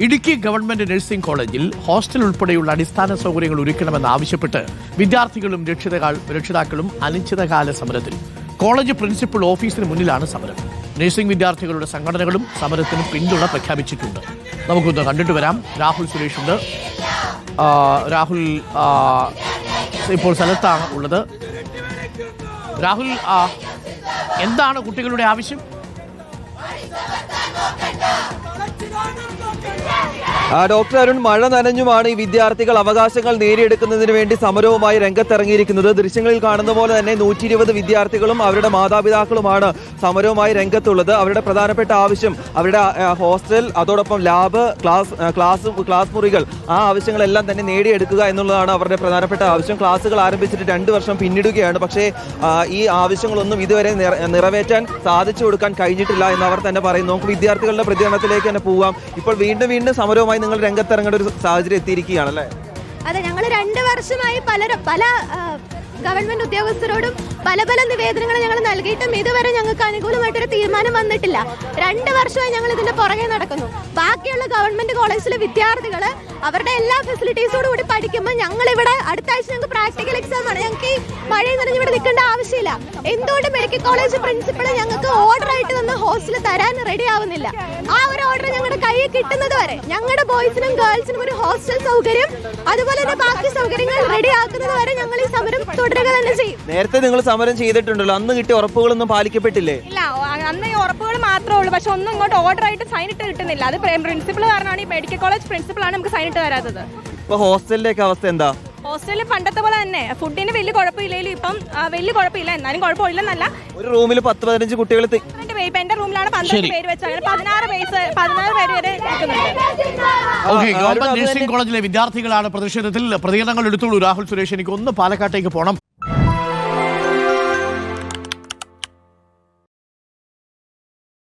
Idukki government nursing കോളേജിൽ hostel ഉൾപ്പെടെയുള്ള അടിസ്ഥാന സൗകര്യങ്ങൾ ഒരുക്കണമെന്ന് ആവശ്യപ്പെട്ട് വിദ്യാർത്ഥികളും രക്ഷിതാക്കളും അനിശ്ചിതകാല സമരത്തിൽ. കോളേജ് പ്രിൻസിപ്പൽ ഓഫീസിന് മുന്നിലാണ് സമരം. നഴ്സിംഗ് വിദ്യാർത്ഥികളുടെ സംഘടനകളും സമരത്തിന് പിന്തുണ പ്രഖ്യാപിച്ചിട്ടുണ്ട്. നമുക്കൊന്ന് കണ്ടിട്ട് വരാം. രാഹുൽ സുരേഷ് ഉണ്ട് രാഹുൽ ഇപ്പോൾ സ്ഥലത്താണ് ഉള്ളത്. രാഹുൽ എന്താണ് കുട്ടികളുടെ ആവശ്യം? ഡോക്ടർ അരുൺ മഴ നനഞ്ഞുമാണ് ഈ വിദ്യാർത്ഥികൾ അവകാശങ്ങൾ നേടിയെടുക്കുന്നതിന് വേണ്ടി സമരവുമായി രംഗത്തിറങ്ങിയിരിക്കുന്നത്. ദൃശ്യങ്ങളിൽ കാണുന്ന പോലെ തന്നെ നൂറ്റി ഇരുപത് വിദ്യാർത്ഥികളും അവരുടെ മാതാപിതാക്കളുമാണ് സമരവുമായി രംഗത്തുള്ളത്. അവരുടെ പ്രധാനപ്പെട്ട ആവശ്യം അവരുടെ ഹോസ്റ്റൽ അതോടൊപ്പം ലാബ് ക്ലാസ് ക്ലാസ് ക്ലാസ് മുറികൾ ആ ആവശ്യങ്ങളെല്ലാം തന്നെ നേടിയെടുക്കുക എന്നുള്ളതാണ് അവരുടെ പ്രധാനപ്പെട്ട ആവശ്യം. ക്ലാസ്സുകൾ ആരംഭിച്ചിട്ട് രണ്ട് വർഷം പിന്നിടുകയാണ്. പക്ഷേ ഈ ആവശ്യങ്ങളൊന്നും ഇതുവരെ നിറവേറ്റാൻ സാധിച്ചു കൊടുക്കാൻ കഴിഞ്ഞിട്ടില്ല എന്ന് അവർ തന്നെ പറയുന്നു. നമുക്ക് വിദ്യാർത്ഥികളുടെ പ്രതികരണത്തിലേക്ക് തന്നെ പോവാം. ഇപ്പോൾ വീണ്ടും വീണ്ടും സമരവുമായി നിങ്ങൾ രംഗത്തിറങ്ങേണ്ട ഒരു സാഹചര്യം എത്തിയിരിക്കുകയാണല്ലേ? അതെ ഞങ്ങൾ രണ്ട് വർഷമായി പല പല ഗവൺമെന്റ് ഉദ്യോഗസ്ഥരോടും പല പല നിവേദനങ്ങൾ ഞങ്ങൾ നൽകിയിട്ടും ഇതുവരെ ഞങ്ങൾക്ക് അനുകൂലമായിട്ടൊരു തീരുമാനം വന്നിട്ടില്ല. രണ്ട് വർഷമായി ഞങ്ങൾ ഇതിന്റെ പുറകെ നടക്കുന്നു. ബാക്കിയുള്ള ഗവൺമെന്റ് കോളേജിലെ വിദ്യാർത്ഥികൾ അവരുടെ എല്ലാ ഫെസിലിറ്റീസോടും കൂടി പഠിക്കുമ്പോൾ ഞങ്ങൾ അടുത്ത ആഴ്ച ഞങ്ങൾക്ക് പ്രാക്ടിക്കൽ എക്സാം ആണ്. ഞങ്ങൾക്ക് ഈ മഴയിൽ നനഞ്ഞ് ഇവിടെ നിൽക്കേണ്ട ആവശ്യമില്ല. എന്തുകൊണ്ട് മെഡിക്കൽ കോളേജ് പ്രിൻസിപ്പൾ ഞങ്ങൾക്ക് ഓർഡർ ആയിട്ട് തന്ന ഹോസ്റ്റൽ തരാൻ റെഡി ആവുന്നില്ല? ആ ഒരു ഓർഡർ ഞങ്ങളുടെ കയ്യിൽ കിട്ടുന്നത് വരെ ഞങ്ങളുടെ ബോയ്സിനും ഗേൾസിനും ഒരു ഹോസ്റ്റൽ സൗകര്യം അതുപോലെ തന്നെ ബാക്കി സൗകര്യങ്ങൾ റെഡി ആക്കുന്നത് വരെ ഞങ്ങൾ ഈ സമരം തുടരുക തന്നെ ചെയ്യും. നേരത്തെ നിങ്ങൾ സമരം ചെയ്തിട്ടുണ്ടല്ലോ. അന്ന് കിട്ടിയ ഉറപ്പുകളൊന്നും പാലിക്കപ്പെട്ടില്ലേ? ഇല്ല അന്ന് ഈ ഉറപ്പുകൾ മാത്രമേ ഉള്ളൂ. പക്ഷെ ഒന്നും ഇങ്ങോട്ട് ഓർഡർ ആയിട്ട് സൈൻ ഇട്ട് കിട്ടുന്നില്ല. അത് പ്രിൻസിപ്പൾ കാരണമാണ് ഈ മെഡിക്കൽ കോളേജ് പ്രിൻസിപ്പളാണ് നമുക്ക് സൈൻ ഇട്ട് തരാത്തത്. ഇപ്പൊ ഹോസ്റ്റലിലേക്ക് അവസ്ഥ എന്താ? ഹോസ്റ്റലിൽ പണ്ടത്തെ പോലെ തന്നെ. ഫുഡിന് വലിയ കുഴപ്പമില്ലെങ്കിലും ഇപ്പം ആ, വലിയ കുഴപ്പമില്ല. എന്നാലും കുഴപ്പമില്ലെന്നല്ല. ഒരു റൂമിൽ പത്ത് പതിനഞ്ച് കുട്ടികൾ തി- പന്ത്രണ്ട് പേര് ഇപ്പം എന്റെ റൂമിലാണ് പന്ത്രണ്ട് പേര് വെച്ച് അങ്ങനെ പതിനാറ് പേര് പതിനാറ് പേര് വരെ നിൽക്കുന്നുണ്ട്. ഓക്കെ ഗവൺമെന്റ് നഴ്സിംഗ് കോളേജിലെ വിദ്യാർത്ഥികളാണ് പ്രതിഷേധത്തിൽ പ്രതികരണങ്ങൾ എടുത്തോളൂ രാഹുൽ സുരേഷ് എനിക്ക് ഒന്ന് പാലക്കാട്ടേക്ക് പോകണം